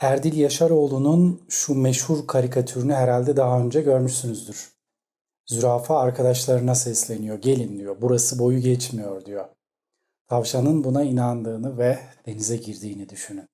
Erdil Yaşaroğlu'nun şu meşhur karikatürünü herhalde daha önce görmüşsünüzdür. Zürafa arkadaşlarına sesleniyor. Gelin diyor. Burası boyu geçmiyor diyor. Tavşanın buna inandığını ve denize girdiğini düşünün.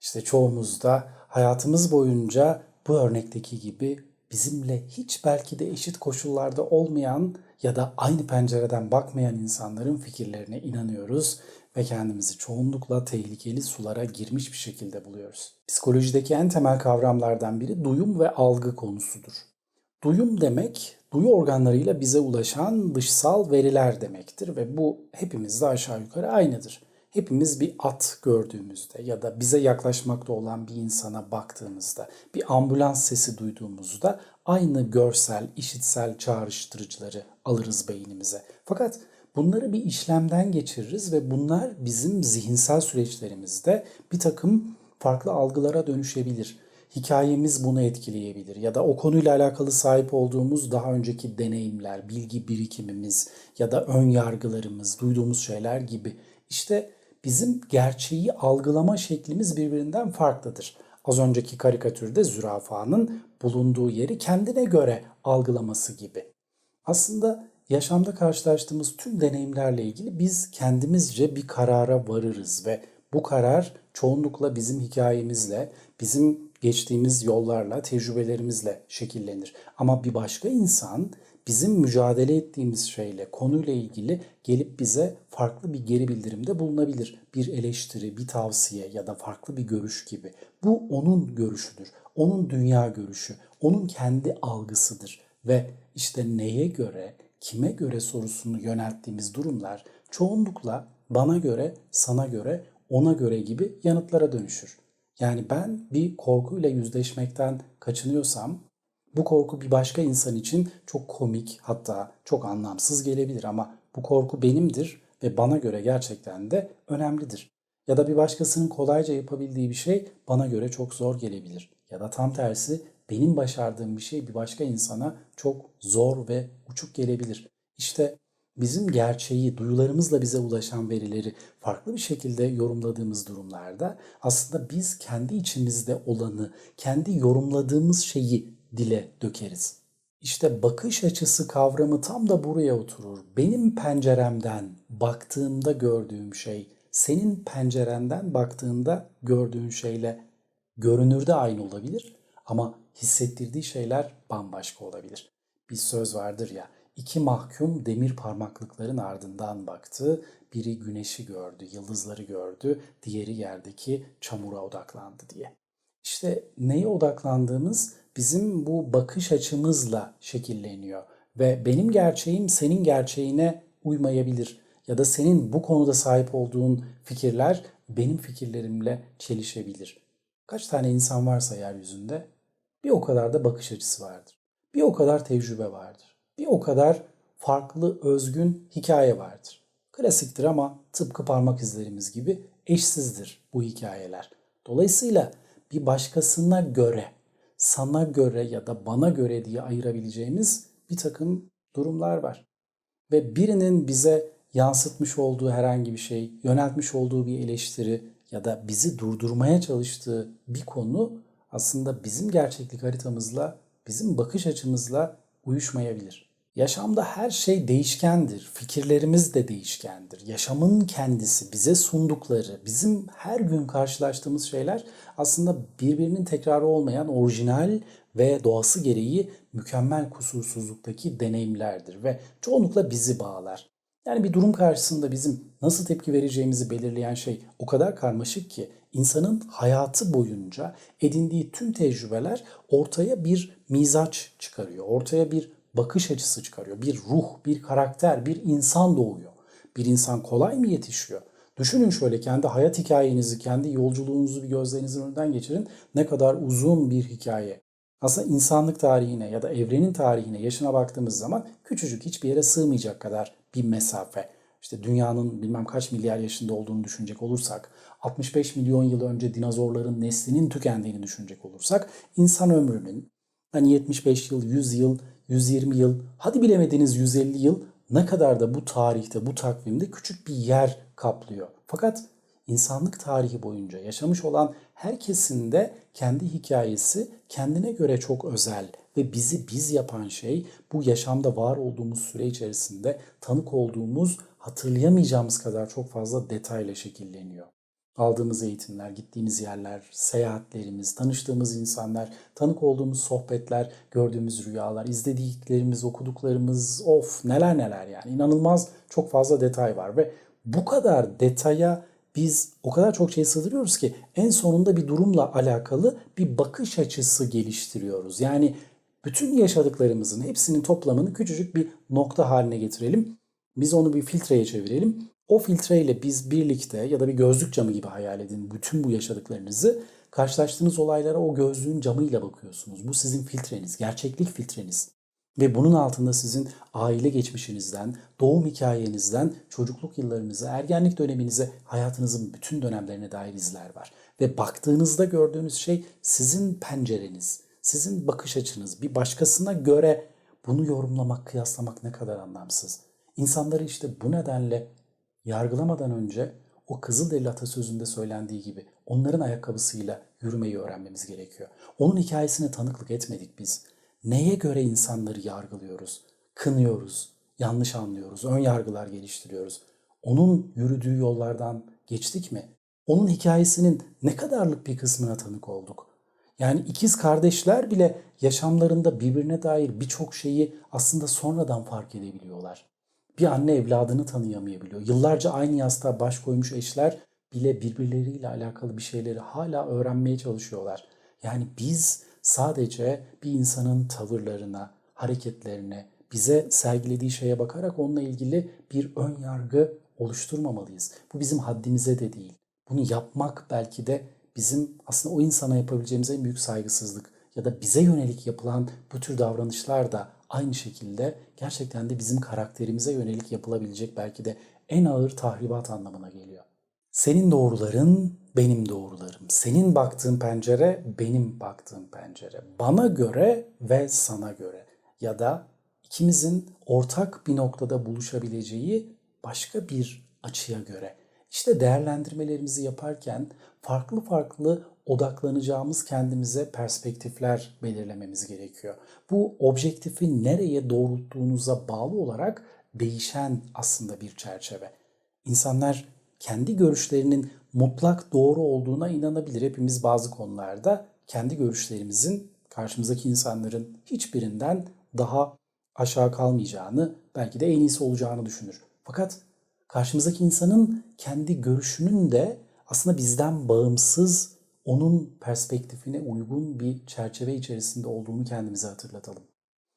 İşte çoğumuz da hayatımız boyunca bu örnekteki gibi bizimle hiç belki de eşit koşullarda olmayan ya da aynı pencereden bakmayan insanların fikirlerine inanıyoruz ve kendimizi çoğunlukla tehlikeli sulara girmiş bir şekilde buluyoruz. Psikolojideki en temel kavramlardan biri duyum ve algı konusudur. Duyum demek, duyu organlarıyla bize ulaşan dışsal veriler demektir ve bu hepimizde aşağı yukarı aynıdır. Hepimiz bir at gördüğümüzde ya da bize yaklaşmakta olan bir insana baktığımızda, bir ambulans sesi duyduğumuzda aynı görsel, işitsel çağrıştırıcıları alırız beynimize. Fakat bunları bir işlemden geçiririz ve bunlar bizim zihinsel süreçlerimizde bir takım farklı algılara dönüşebilir. Hikayemiz bunu etkileyebilir ya da o konuyla alakalı sahip olduğumuz daha önceki deneyimler, bilgi birikimimiz ya da ön yargılarımız, duyduğumuz şeyler gibi. İşte bizim gerçeği algılama şeklimiz birbirinden farklıdır. Az önceki karikatürde zürafanın bulunduğu yeri kendine göre algılaması gibi. Aslında yaşamda karşılaştığımız tüm deneyimlerle ilgili biz kendimizce bir karara varırız ve bu karar çoğunlukla bizim hikayemizle, bizim geçtiğimiz yollarla, tecrübelerimizle şekillenir. Ama bir başka insan bizim mücadele ettiğimiz şeyle, konuyla ilgili gelip bize farklı bir geri bildirimde bulunabilir. Bir eleştiri, bir tavsiye ya da farklı bir görüş gibi. Bu onun görüşüdür. Onun dünya görüşü, onun kendi algısıdır. Ve işte neye göre, kime göre sorusunu yönelttiğimiz durumlar çoğunlukla bana göre, sana göre, ona göre gibi yanıtlara dönüşür. Yani ben bir korkuyla yüzleşmekten kaçınıyorsam bu korku bir başka insan için çok komik hatta çok anlamsız gelebilir ama bu korku benimdir ve bana göre gerçekten de önemlidir. Ya da bir başkasının kolayca yapabildiği bir şey bana göre çok zor gelebilir. Ya da tam tersi benim başardığım bir şey bir başka insana çok zor ve uçuk gelebilir. İşte bizim gerçeği, duyularımızla bize ulaşan verileri farklı bir şekilde yorumladığımız durumlarda aslında biz kendi içimizde olanı, kendi yorumladığımız şeyi dile dökeriz. İşte bakış açısı kavramı tam da buraya oturur. Benim penceremden baktığımda gördüğüm şey, senin pencerenden baktığında gördüğün şeyle görünürde aynı olabilir ama hissettirdiği şeyler bambaşka olabilir. Bir söz vardır ya, iki mahkum demir parmaklıkların ardından baktı. Biri güneşi gördü, yıldızları gördü, diğeri yerdeki çamura odaklandı diye. İşte neye odaklandığımız bizim bu bakış açımızla şekilleniyor ve benim gerçeğim senin gerçeğine uymayabilir ya da senin bu konuda sahip olduğun fikirler benim fikirlerimle çelişebilir. Kaç tane insan varsa yeryüzünde bir o kadar da bakış açısı vardır. Bir o kadar tecrübe vardır. Bir o kadar farklı, özgün hikaye vardır. Klasiktir ama tıpkı parmak izlerimiz gibi eşsizdir bu hikayeler. Dolayısıyla bir başkasına göre, sana göre ya da bana göre diye ayırabileceğimiz bir takım durumlar var. Ve birinin bize yansıtmış olduğu herhangi bir şey, yöneltmiş olduğu bir eleştiri ya da bizi durdurmaya çalıştığı bir konu aslında bizim gerçeklik haritamızla, bizim bakış açımızla uyuşmayabilir. Yaşamda her şey değişkendir. Fikirlerimiz de değişkendir. Yaşamın kendisi, bize sundukları, bizim her gün karşılaştığımız şeyler aslında birbirinin tekrarı olmayan orijinal ve doğası gereği mükemmel kusursuzluktaki deneyimlerdir ve çoğunlukla bizi bağlar. Yani bir durum karşısında bizim nasıl tepki vereceğimizi belirleyen şey o kadar karmaşık ki insanın hayatı boyunca edindiği tüm tecrübeler ortaya bir mizaç çıkarıyor. Ortaya bir bakış açısı çıkarıyor. Bir ruh, bir karakter, bir insan doğuyor. Bir insan kolay mı yetişiyor? Düşünün şöyle kendi hayat hikayenizi, kendi yolculuğunuzu bir gözlerinizin önünden geçirin. Ne kadar uzun bir hikaye. Aslında insanlık tarihine ya da evrenin tarihine, yaşına baktığımız zaman küçücük hiçbir yere sığmayacak kadar bir mesafe. İşte dünyanın bilmem kaç milyar yaşında olduğunu düşünecek olursak, 65 milyon yıl önce dinozorların neslinin tükendiğini düşünecek olursak, insan ömrünün hani 75 yıl, 100 yıl, 120 yıl, hadi bilemediniz 150 yıl ne kadar da bu tarihte, bu takvimde küçük bir yer kaplıyor. Fakat insanlık tarihi boyunca yaşamış olan herkesin de kendi hikayesi kendine göre çok özel ve bizi biz yapan şey bu yaşamda var olduğumuz süre içerisinde tanık olduğumuz hatırlayamayacağımız kadar çok fazla detayla şekilleniyor. Aldığımız eğitimler, gittiğimiz yerler, seyahatlerimiz, tanıştığımız insanlar, tanık olduğumuz sohbetler, gördüğümüz rüyalar, izlediklerimiz, okuduklarımız, of neler neler yani inanılmaz çok fazla detay var ve bu kadar detaya biz o kadar çok şey sığdırıyoruz ki en sonunda bir durumla alakalı bir bakış açısı geliştiriyoruz. Yani bütün yaşadıklarımızın hepsinin toplamını küçücük bir nokta haline getirelim. Biz onu bir filtreye çevirelim. O filtreyle biz birlikte ya da bir gözlük camı gibi hayal edin bütün bu yaşadıklarınızı. Karşılaştığınız olaylara o gözlüğün camıyla bakıyorsunuz. Bu sizin filtreniz, gerçeklik filtreniz. Ve bunun altında sizin aile geçmişinizden, doğum hikayenizden, çocukluk yıllarınıza, ergenlik döneminize, hayatınızın bütün dönemlerine dair izler var. Ve baktığınızda gördüğünüz şey sizin pencereniz, sizin bakış açınız. Bir başkasına göre bunu yorumlamak, kıyaslamak ne kadar anlamsız. İnsanları işte bu nedenle yargılamadan önce o Kızılderili atasözünde söylendiği gibi onların ayakkabısıyla yürümeyi öğrenmemiz gerekiyor. Onun hikayesine tanıklık etmedik biz. Neye göre insanları yargılıyoruz, kınıyoruz, yanlış anlıyoruz, ön yargılar geliştiriyoruz. Onun yürüdüğü yollardan geçtik mi? Onun hikayesinin ne kadarlık bir kısmına tanık olduk? Yani ikiz kardeşler bile yaşamlarında birbirine dair birçok şeyi aslında sonradan fark edebiliyorlar. Bir anne evladını tanıyamayabiliyor. Yıllarca aynı yastığa baş koymuş eşler bile birbirleriyle alakalı bir şeyleri hala öğrenmeye çalışıyorlar. Yani biz sadece bir insanın tavırlarına, hareketlerine, bize sergilediği şeye bakarak onunla ilgili bir ön yargı oluşturmamalıyız. Bu bizim haddimize de değil. Bunu yapmak belki de bizim aslında o insana yapabileceğimiz en büyük saygısızlık ya da bize yönelik yapılan bu tür davranışlar da aynı şekilde gerçekten de bizim karakterimize yönelik yapılabilecek belki de en ağır tahribat anlamına geliyor. Senin doğruların benim doğrularım. Senin baktığın pencere benim baktığım pencere. Bana göre ve sana göre ya da ikimizin ortak bir noktada buluşabileceği başka bir açıya göre. İşte değerlendirmelerimizi yaparken farklı farklı odaklanacağımız kendimize perspektifler belirlememiz gerekiyor. Bu objektifi nereye doğrulttuğunuza bağlı olarak değişen aslında bir çerçeve. İnsanlar kendi görüşlerinin mutlak doğru olduğuna inanabilir. Hepimiz bazı konularda kendi görüşlerimizin karşımızdaki insanların hiçbirinden daha aşağı kalmayacağını, belki de en iyisi olacağını düşünür. Fakat karşımızdaki insanın kendi görüşünün de aslında bizden bağımsız, onun perspektifine uygun bir çerçeve içerisinde olduğunu kendimize hatırlatalım.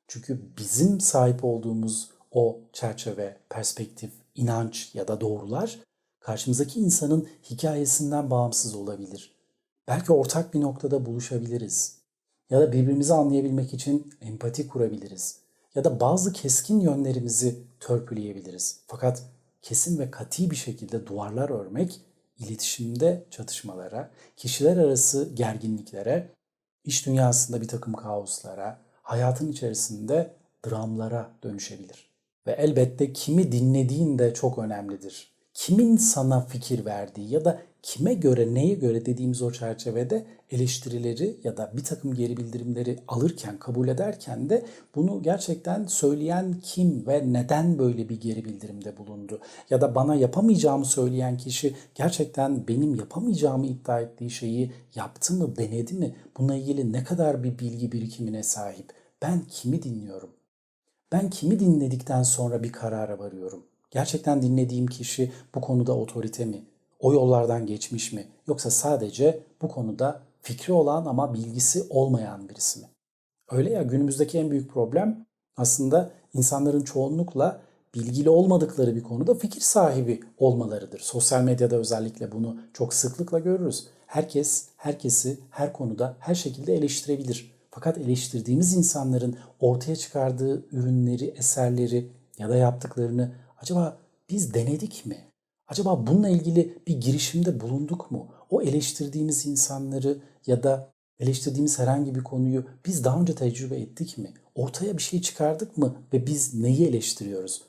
Çünkü bizim sahip olduğumuz o çerçeve, perspektif, inanç ya da doğrular karşımızdaki insanın hikayesinden bağımsız olabilir. Belki ortak bir noktada buluşabiliriz. Ya da birbirimizi anlayabilmek için empati kurabiliriz. Ya da bazı keskin yönlerimizi törpüleyebiliriz. Fakat kesin ve kati bir şekilde duvarlar örmek iletişimde çatışmalara, kişiler arası gerginliklere, iş dünyasında bir takım kaoslara, hayatın içerisinde dramlara dönüşebilir. Ve elbette kimi dinlediğin de çok önemlidir. Kimin sana fikir verdiği ya da kime göre, neye göre dediğimiz o çerçevede eleştirileri ya da bir takım geri bildirimleri alırken, kabul ederken de bunu gerçekten söyleyen kim ve neden böyle bir geri bildirimde bulundu? Ya da bana yapamayacağımı söyleyen kişi gerçekten benim yapamayacağımı iddia ettiği şeyi yaptı mı, denedi mi? Bununla ilgili ne kadar bir bilgi birikimine sahip? Ben kimi dinliyorum? Ben kimi dinledikten sonra bir karara varıyorum? Gerçekten dinlediğim kişi bu konuda otorite mi? O yollardan geçmiş mi? Yoksa sadece bu konuda fikri olan ama bilgisi olmayan birisi mi? Öyle ya günümüzdeki en büyük problem aslında insanların çoğunlukla bilgili olmadıkları bir konuda fikir sahibi olmalarıdır. Sosyal medyada özellikle bunu çok sıklıkla görürüz. Herkes herkesi her konuda her şekilde eleştirebilir. Fakat eleştirdiğimiz insanların ortaya çıkardığı ürünleri, eserleri ya da yaptıklarını acaba biz denedik mi? Acaba bununla ilgili bir girişimde bulunduk mu? O eleştirdiğimiz insanları ya da eleştirdiğimiz herhangi bir konuyu biz daha önce tecrübe ettik mi? Ortaya bir şey çıkardık mı ve biz neyi eleştiriyoruz?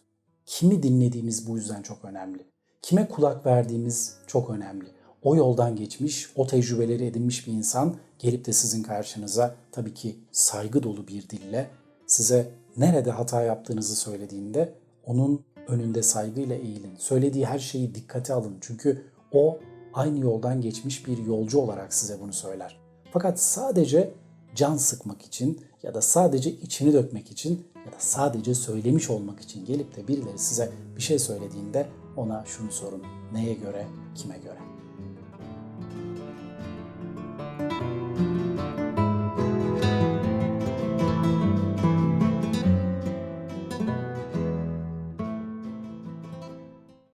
Kimi dinlediğimiz bu yüzden çok önemli. Kime kulak verdiğimiz çok önemli. O yoldan geçmiş, o tecrübeleri edinmiş bir insan gelip de sizin karşınıza tabii ki saygı dolu bir dille size nerede hata yaptığınızı söylediğinde onun önünde saygıyla eğilin. Söylediği her şeyi dikkate alın. Çünkü o aynı yoldan geçmiş bir yolcu olarak size bunu söyler. Fakat sadece can sıkmak için ya da sadece içini dökmek için ya da sadece söylemiş olmak için gelip de birileri size bir şey söylediğinde ona şunu sorun. Neye göre, kime göre?